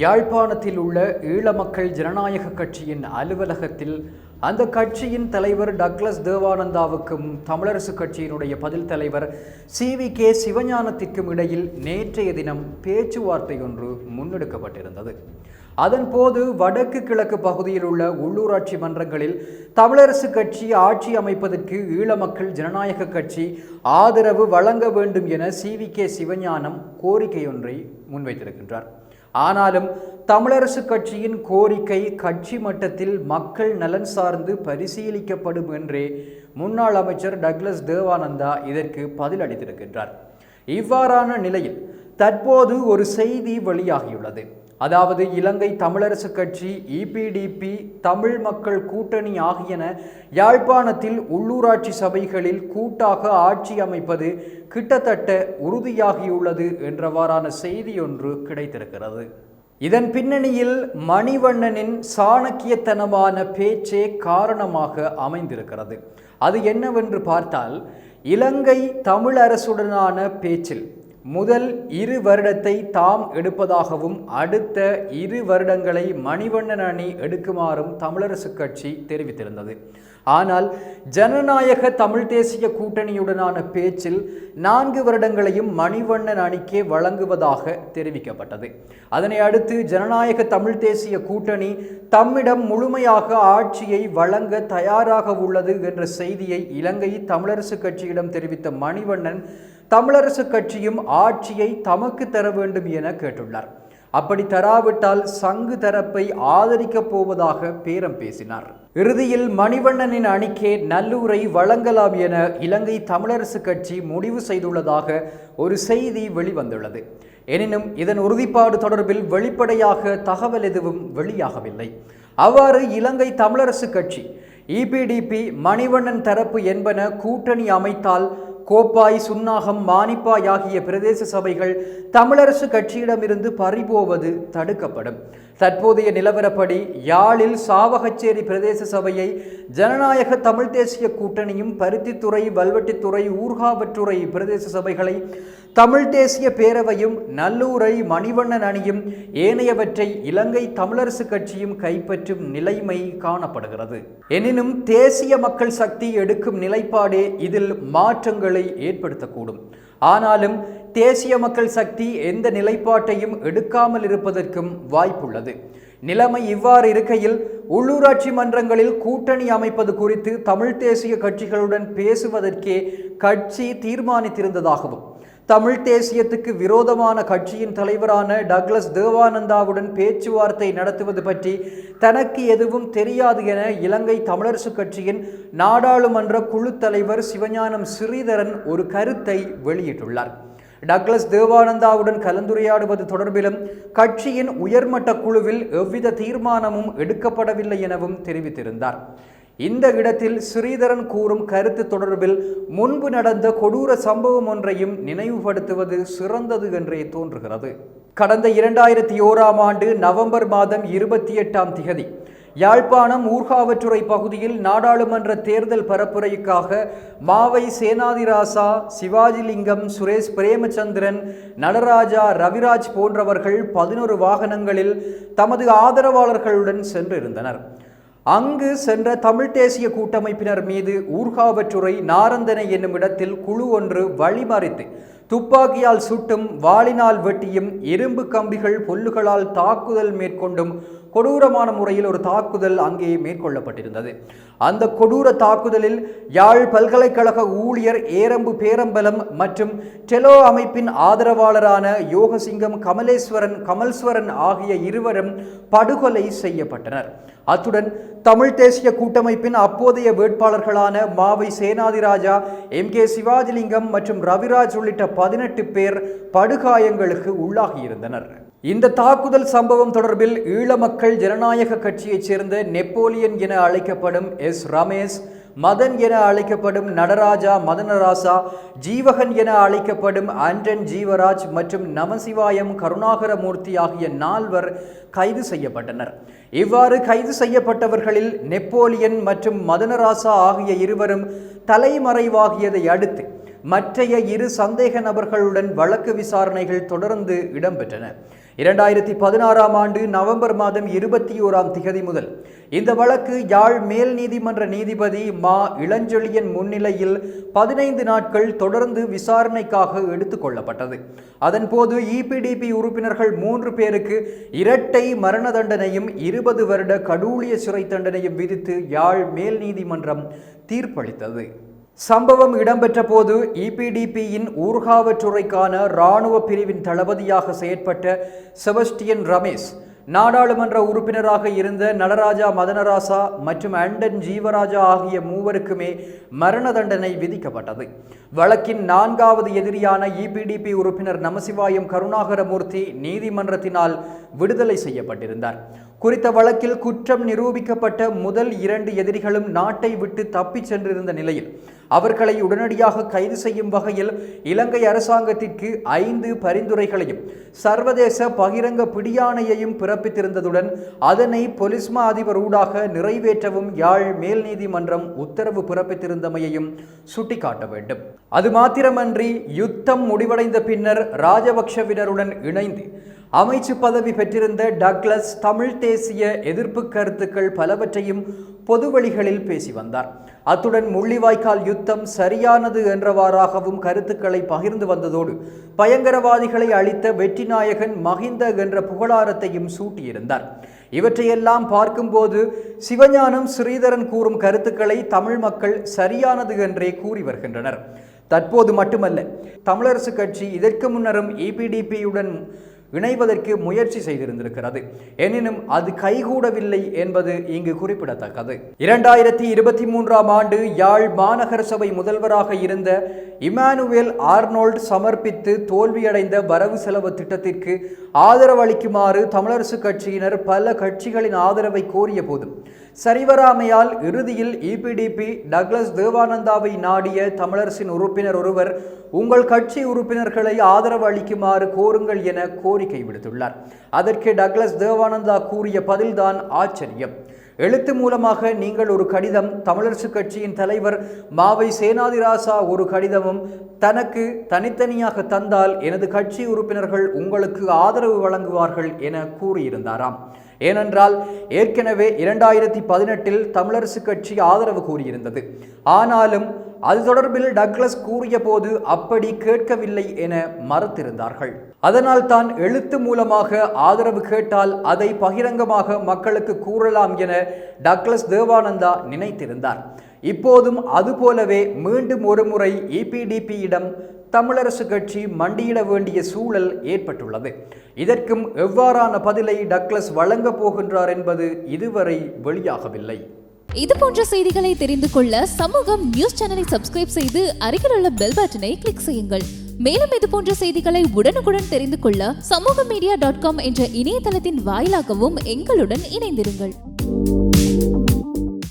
யாழ்ப்பாணத்தில் உள்ள ஈழ மக்கள் ஜனநாயக கட்சியின் அலுவலகத்தில் அந்த கட்சியின் தலைவர் டக்ளஸ் தேவானந்தாவுக்கும் தமிழரசு கட்சியினுடைய பதில் தலைவர் சி வி கே சிவஞானத்திற்கும் இடையில் நேற்றைய தினம் பேச்சுவார்த்தை ஒன்று முன்னெடுக்கப்பட்டிருந்தது. அதன்போது வடக்கு கிழக்கு பகுதியில் உள்ள உள்ளூராட்சி மன்றங்களில் தமிழரசு கட்சி ஆட்சி அமைப்பதற்கு ஈழ மக்கள் ஜனநாயக கட்சி ஆதரவு வழங்க வேண்டும் என சி வி கே சிவஞானம் கோரிக்கையொன்றை முன்வைத்திருக்கின்றார். ஆனாலும் தமிழரசு கட்சியின் கோரிக்கை கட்சி மட்டத்தில் மக்கள் நலன் சார்ந்து பரிசீலிக்கப்படும் என்றே முன்னாள் அமைச்சர் டக்ளஸ் தேவானந்தா இதற்கு பதில் அளித்திருக்கின்றார். இவ்வாறான நிலையில் தற்போது ஒரு செய்தி வெளியாகியுள்ளது. அதாவது இலங்கை தமிழரசு கட்சி இபிடிபி தமிழ் மக்கள் கூட்டணி ஆகியன யாழ்ப்பாணத்தில் உள்ளூராட்சி சபைகளில் கூட்டாக ஆட்சி அமைப்பது கிட்டத்தட்ட உறுதியாகியுள்ளது என்றவாறான செய்தி ஒன்று கிடைத்திருக்கிறது. இதன் பின்னணியில் மணிவண்ணனின் சாணக்கியத்தனமான பேச்சே காரணமாக அமைந்திருக்கிறது. அது என்னவென்று பார்த்தால் இலங்கை தமிழ் அரசுடனான பேச்சில் முதல் இரு வருடத்தை தாம் எடுப்பதாகவும் அடுத்த இரு வருடங்களை மணிவண்ணன் அணி எடுக்குமாறும் தமிழரசு கட்சி தெரிவித்திருந்தது. ஆனால் ஜனநாயக தமிழ் தேசிய கூட்டணியுடனான பேச்சில் நான்கு வருடங்களையும் மணிவண்ணன் அணிக்கே வழங்குவதாக தெரிவிக்கப்பட்டது. அதனை அடுத்து ஜனநாயக தமிழ் தேசிய கூட்டணி தம்மிடம் முழுமையாக ஆட்சியை வழங்க தயாராக உள்ளது என்ற செய்தியை இலங்கை தமிழரசு கட்சியிடம் தெரிவித்த மணிவண்ணன் தமிழரசு கட்சியும் ஆட்சியை தமக்கு தர வேண்டும் என கேட்டுள்ளார். அப்படி தராவிட்டால் சங்கு தரப்பை ஆதரிக்கப் போவதாக பேரம் பேசினார். இறுதியில் மணிவண்ணனின் அணிக்கே நல்லூரை வழங்கலாம் என இலங்கை தமிழரசு கட்சி முடிவு செய்துள்ளதாக ஒரு செய்தி வெளிவந்துள்ளது. எனினும் இதன் உறுதிப்பாடு தொடர்பில் வெளிப்படையாக தகவல் எதுவும் வெளியாகவில்லை. அவ்வாறு இலங்கை தமிழரசு கட்சி இபிடிபி மணிவண்ணன் தரப்பு என்பன கூட்டணி அமைத்தால் கோப்பாய் சுன்னாகம் மானிப்பாய் ஆகிய பிரதேச சபைகள் தமிழரசு கட்சியிடமிருந்து பறிபோவது தடுக்கப்படும். தற்போதைய நிலவரப்படி யாழில் சாவகச்சேரி பிரதேச சபையை ஜனநாயக தமிழ் தேசிய கூட்டணியும் பருத்தித்துறை வல்வெட்டித்துறை ஊர்காவற்றுறை பிரதேச சபைகளை தமிழ் தேசிய பேரவையும் நல்லூரை மணிவண்ணன் அணியும் ஏனையவற்றை இலங்கை தமிழரசு கட்சியும் கைப்பற்றும் நிலைமை காணப்படுகிறது. எனினும் தேசிய மக்கள் சக்தி எடுக்கும் நிலைப்பாடே இதில் மாற்றங்களை ஏற்படுத்தக்கூடும். ஆனாலும் தேசிய மக்கள் சக்தி எந்த நிலைப்பாட்டையும் எடுக்காமல் இருப்பதற்கும் வாய்ப்புள்ளது. நிலைமை இவ்வாறு இருக்கையில் உள்ளூராட்சி மன்றங்களில் கூட்டணி அமைப்பது குறித்து தமிழ் தேசிய கட்சிகளுடன் பேசுவதற்கே கட்சி தீர்மானித்திருந்ததாகவும் தமிழ் தேசியத்துக்கு விரோதமான கட்சியின் தலைவரான டக்ளஸ் தேவானந்தாவுடன் பேச்சுவார்த்தை நடத்துவது பற்றி தனக்கு எதுவும் தெரியாது என இலங்கை தமிழரசு கட்சியின் நாடாளுமன்ற குழு தலைவர் சிவஞானம் ஸ்ரீதரன் ஒரு கருத்தை வெளியிட்டுள்ளார். டக்ளஸ் தேவானந்தாவுடன் கலந்துரையாடுவது தொடர்பிலும் கட்சியின் உயர்மட்ட குழுவில் எவ்வித தீர்மானமும் எடுக்கப்படவில்லை எனவும் தெரிவித்திருந்தார். இந்த இடத்தில் ஸ்ரீதரன் கூறும் கருத்து தொடர்பில் முன்பு நடந்த கொடூர சம்பவம் ஒன்றையும் நினைவுபடுத்துவது சிறந்தது என்றே தோன்றுகிறது. கடந்த இரண்டாயிரத்தி ஓராம் ஆண்டு நவம்பர் மாதம் இருபத்தி எட்டாம் திகதி யாழ்ப்பாணம் ஊர்காவற்றுறை பகுதியில் நாடாளுமன்ற தேர்தல் பரப்புரைக்காக மாவை சேனாதிராசா சிவாஜிலிங்கம் சுரேஷ் பிரேமச்சந்திரன் நடராஜா ரவிராஜ் போன்றவர்கள் பதினொரு வாகனங்களில் தமது ஆதரவாளர்களுடன் சென்றிருந்தனர். அங்கு சென்ற தமிழ் தேசிய கூட்டமைப்பினர் மீது ஊர்காவற்றுறை நாரந்தனை என்னும் இடத்தில் குழு ஒன்று வழிமறித்து துப்பாக்கியால் சுட்டும் வாளினால் வெட்டியும் இரும்பு கம்பிகள் பொல்லுகளால் தாக்குதல் மேற்கொண்டும் கொடூரமான முறையில் ஒரு தாக்குதல் அங்கே மேற்கொள்ளப்பட்டிருந்தது. அந்த கொடூர தாக்குதலில் யாழ் பல்கலைக்கழக ஊழியர் ஏரம்பு பேரம்பலம் மற்றும் டெலோ அமைப்பின் ஆதரவாளரான யோகசிங்கம் கமலேஸ்வரன் கமல்ஸ்வரன் ஆகிய இருவரும் படுகொலை செய்யப்பட்டனர். அத்துடன் தமிழ் தேசிய கூட்டமைப்பின் அப்போதைய வேட்பாளர்களான மாவை சேனாதிராஜா எம். கே. சிவாஜிலிங்கம் மற்றும் ரவிராஜ் உள்ளிட்ட பதினெட்டு பேர் படுகாயங்களுக்கு உள்ளாகியிருந்தனர். இந்த தாக்குதல் சம்பவம் தொடர்பில் ஈழ மக்கள் ஜனநாயக கட்சியைச் சேர்ந்த நெப்போலியன் என அழைக்கப்படும் எஸ். ரமேஷ் மதன் என அழைக்கப்படும் நடராஜா மதனராசா ஜீவகன் என அழைக்கப்படும் ஆண்டன் ஜீவராஜ் மற்றும் நமசிவாயம் கருணாகரமூர்த்தி ஆகிய நால்வர் கைது செய்யப்பட்டனர். இவ்வாறு கைது செய்யப்பட்டவர்களில் நெப்போலியன் மற்றும் மதனராசா ஆகிய இருவரும் தலைமறைவாகியதை அடுத்து மற்றைய இரு சந்தேக நபர்களுடன் வழக்கு விசாரணைகள் தொடர்ந்து இடம்பெற்றன. இரண்டாயிரத்தி பதினாறாம் ஆண்டு நவம்பர் மாதம் இருபத்தி ஓராம் திகதி முதல் இந்த வழக்கு யாழ் மேல் நீதிமன்ற நீதிபதி மா இளஞ்செழியன் முன்னிலையில் பதினைந்து நாட்கள் தொடர்ந்து விசாரணைக்காக எடுத்துக்கொள்ளப்பட்டது அதன்போது இபிடிபி உறுப்பினர்கள் மூன்று பேருக்கு இரட்டை மரண தண்டனையும் இருபது வருட கடூழிய சிறை தண்டனையும் விதித்து யாழ் மேல் நீதிமன்றம் தீர்ப்பளித்தது. சம்பவம் இடம்பெற்ற போது இபிடிபியின் ஊர்காவற்றுறைக்கான இராணுவ பிரிவின் தளபதியாக செயற்பட்ட செபஸ்டியன் ரமேஷ் நாடாளுமன்ற உறுப்பினராக இருந்த நடராஜா மதனராசா மற்றும் அண்டன் ஜீவராஜா ஆகிய மூவருக்குமே மரண தண்டனை விதிக்கப்பட்டது. வழக்கின் நான்காவது எதிரியான இபிடிபி உறுப்பினர் நமசிவாயம் கருணாகரமூர்த்தி நீதிமன்றத்தினால் விடுதலை செய்யப்பட்டிருந்தார். குறித்த வழக்கில் குற்றம் நிரூபிக்கப்பட்ட முதல் இரண்டு எதிரிகளும் நாட்டை விட்டு தப்பிச் சென்றிருந்த நிலையில் அவர்களை உடனடியாக கைது செய்யும் வகையில் இலங்கை அரசாங்கத்திற்கு ஐந்து பரிந்துரைகளையும் சர்வதேச பகிரங்க பிடியாணையையும் பிறப்பித்திருந்ததுடன் அதனை பொலிஸ்மா அதிபர் ஊடாக நிறைவேற்றவும் யாழ் மேல் நீதிமன்றம் உத்தரவு பிறப்பித்திருந்தமையையும் சுட்டிக்காட்ட வேண்டும். அது மாத்திரமன்றி யுத்தம் முடிவடைந்த பின்னர் ராஜபக்ஷவினருடன் இணைந்து அமைச்சு பதவி பெற்றிருந்த டக்ளஸ் தமிழ் தேசிய எதிர்ப்பு கருத்துக்கள் பலவற்றையும் பொதுவழிகளில் பேசி வந்தார். அத்துடன் முள்ளிவாய்க்கால் யுத்தம் சரியானது என்றவாறாகவும் கருத்துக்களை பகிர்ந்து வந்ததோடு பயங்கரவாதிகளை அளித்த வெற்றி நாயகன் மஹிந்த என்ற புகழாரத்தையும் சூட்டியிருந்தார். இவற்றையெல்லாம் பார்க்கும்போது சிவஞானம் ஸ்ரீதரன் கூறும் கருத்துக்களை தமிழ் மக்கள் சரியானது என்றே கூறி வருகின்றனர். தற்போது மட்டுமல்ல தமிழரசு கட்சி இதற்கு முன்னரும் இபிடிபியுடன் இணைவதற்கு முயற்சி செய்திருந்திருக்கிறது. எனினும் அது கைகூடவில்லை என்பது இங்கு குறிப்பிடத்தக்கது. இரண்டாயிரத்தி இருபத்தி மூன்றாம் ஆண்டு யாழ் மாநகர சபை முதல்வராக இருந்த இமானுவேல் ஆர்னோல்ட் சமர்ப்பித்து தோல்வியடைந்த வரவு செலவு திட்டத்திற்கு ஆதரவு அளிக்குமாறு தமிழரசு கட்சியினர் பல கட்சிகளின் ஆதரவை கோரிய போதும் சரிவராமையால் இறுதியில் இபிடிபி டக்ளஸ் தேவானந்தாவை நாடிய தமிழரசின் உறுப்பினர் ஒருவர் உங்கள் கட்சி உறுப்பினர்களை ஆதரவு அளிக்குமாறு கோருங்கள் என கோரிக்கை விடுத்துள்ளார். அதற்கு டக்ளஸ் தேவானந்தா கூறிய பதில்தான் ஆச்சரியம். எழுத்து மூலமாக நீங்கள் ஒரு கடிதம் தமிழரசு கட்சியின் தலைவர் மாவை சேனாதிராசா ஒரு கடிதமும் தனக்கு தனித்தனியாக தந்தால் எனது கட்சி உறுப்பினர்கள் உங்களுக்கு ஆதரவு வழங்குவார்கள் என கூறியிருந்தாராம். ஏனென்றால் ஏற்கனவே இரண்டாயிரத்தி பதினெட்டில் தமிழரசு கட்சி ஆதரவு கூறியிருந்தது. ஆனாலும் அது தொடர்பில் டக்ளஸ் கூறிய போது அப்படி கேட்கவில்லை என மறுத்திருந்தார்கள். அதனால் தான் எழுத்து மூலமாக ஆதரவு கேட்டால் அதை பகிரங்கமாக மக்களுக்கு கூறலாம் என டக்ளஸ் தேவானந்தா நினைத்திருந்தார். இப்போதும் அதுபோலவே மீண்டும் ஒருமுறை இபிடிபியிடம் தமிழரசு கட்சி மண்டியிட வேண்டிய சூழல் ஏற்பட்டுள்ளது. இதற்கும் எவ்வாறான பதிலை டக்ளஸ் வழங்கப் போகின்றார் என்பது இதுவரை வெளியாகவில்லை. இது போன்ற செய்திகளை தெரிந்து கொள்ள சமூகம் நியூஸ் சேனலை சப்ஸ்கிரைப் செய்து அருகில் உள்ள பெல் பட்டனை கிளிக் செய்யுங்கள். மேலும் இது போன்ற செய்திகளை உடனுக்குடன் தெரிந்து கொள்ள சமூக மீடியா டாட் காம் என்ற இணையதளத்தின் வாயிலாகவும் எங்களுடன் இணைந்திருங்கள்.